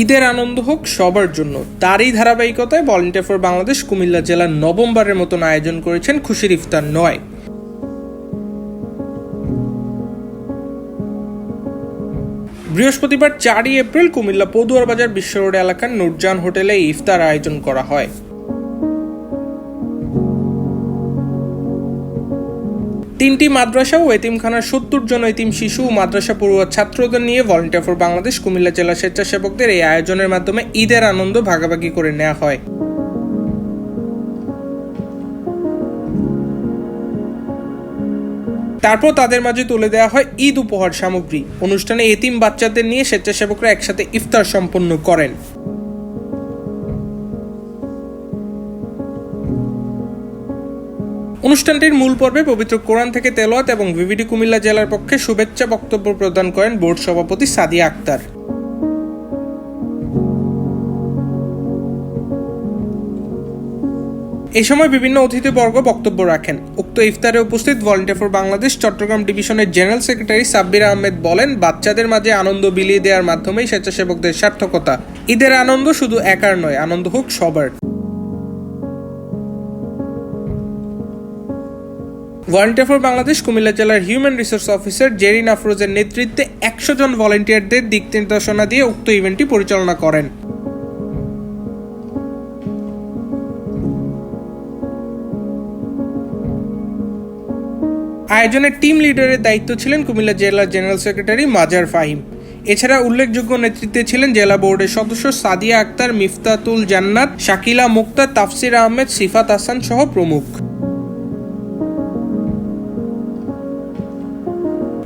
ঈদের আনন্দ হোক, সবার জন্য। তারই ধারাবাহিকতায় ভলেন্টিয়ার ফর বাংলাদেশ কুমিল্লা জেলার নবমবারের মতন আয়োজন করেছেন খুশির ইফতার নয়। বৃহস্পতিবার চারই এপ্রিল কুমিল্লা পদুয়ার বাজার বিশ্ব রোড এলাকার নুরজান হোটেলে ইফতার আয়োজন করা হয়। তিনটি মাদ্রাসা ও এতিমখানার সত্তর জন এতিম শিশু ও মাদ্রাসা পড়ুয়া ছাত্রদের নিয়ে ভলেন্টিয়ার ফর বাংলাদেশ কুমিল্লা জেলা স্বেচ্ছাসেবকদের এই আয়োজনের মাধ্যমে ঈদের আনন্দ ভাগাভাগি করে নেওয়া হয়। তারপর তাদের মাঝে তুলে দেওয়া হয় ঈদ উপহার সামগ্রী। অনুষ্ঠানে এতিম বাচ্চাদের নিয়ে স্বেচ্ছাসেবকরা একসাথে ইফতার সম্পন্ন করেন। অনুষ্ঠানটির মূল পর্বে পবিত্র কোরআন থেকে তেলোয়াত এবং ভিভিডি কুমিল্লা জেলার পক্ষে শুভেচ্ছা বক্তব্য প্রদান করেন বোর্ড সভাপতি সাদিয়া আক্তার। এই সময় বিভিন্ন অতিথিবর্গ বক্তব্য রাখেন। উক্ত ইফতারে উপস্থিত ভলেন্টিয়ার ফর বাংলাদেশ চট্টগ্রাম ডিভিশনের জেনারেল সেক্রেটারি সাব্বির আহমেদ বলেন, বাচ্চাদের মাঝে আনন্দ বিলিয়ে দেওয়ার মাধ্যমেই স্বেচ্ছাসেবকদের সার্থকতা। ঈদের আনন্দ শুধু একার নয়, আনন্দ হোক সবার। ভলেন্টিয়ার ফর বাংলাদেশ কুমিল্লা জেলার হিউম্যান রিসোর্স অফিসার জেরিন আফরোজের নেতৃত্বে একশো জন ভলেন্টিয়ারদের দিক নির্দেশনা দিয়ে উক্ত ইভেন্টটি পরিচালনা করেন। আয়োজনের টিম লিডারের দায়িত্ব ছিলেন কুমিল্লা জেলা জেনারেল সেক্রেটারি মাজার ফাহিম। এছাড়া উল্লেখযোগ্য নেতৃত্বে ছিলেন জেলা বোর্ডের সদস্য সাদিয়া আক্তার, মিফতাতুল জান্নাত, শাকিলা মুক্তা, তাফসির আহমেদ, সিফাত হাসান সহ প্রমুখ।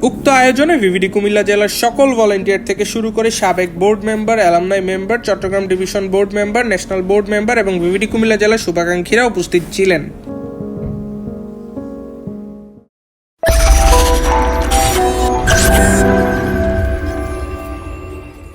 উক্ত আয়োজনে ভিভিডি কুমিল্লা জেলার সকল ভলেন্টিয়ার থেকে শুরু করে সাবেক board member, alumni member, Chittagong division board member, national board member এবং ভিভিডি কুমিল্লা জেলার শুভাকাঙ্ক্ষীরা উপস্থিত ছিলেন।